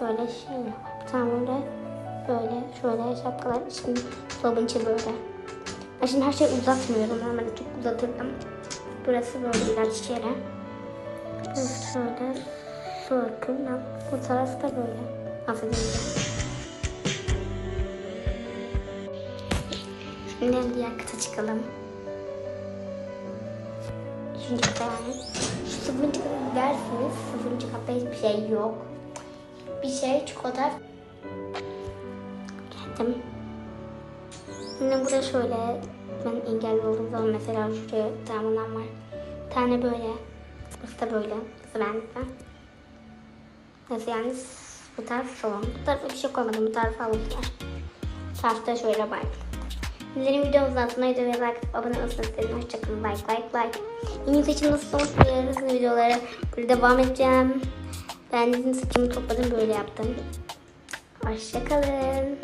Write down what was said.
Böyle şey tane böyle böyle şöyle şapkalar için dolabın içi böyle. Ben şimdi her şeyi uzatmıyorum. Normalde çok uzatırdım. Burası böyle ilaç. Burası şöyle su akımı. Bu taraf da böyle. Affedin. Şimdi diğer kata çıkalım. Üçüncü kata yani. Şu sıfırıncı kata giderseniz sıfırıncı katta hiçbir şey yok. Bir şey çikolata. Geldim. Şimdi burada şöyle ben engelli olduğum zaman mesela şuraya tamamen var. Bir tane böyle. Burası da böyle. Burası bende. Burası yani bu taraf salon. Bu tarafa bir şey koymadım. Bu tarafa. Bu tarafta şöyle var. Sizlerin videomuzun altına videoya like atıp abone olursanız sevinirim. Hoşçakalın. Like like like. Yeni saçım nasıl olmuş biliyoruz videoları. Böyle devam edeceğim. Ben bizim saçımı topladım böyle yaptım. Hoşçakalın.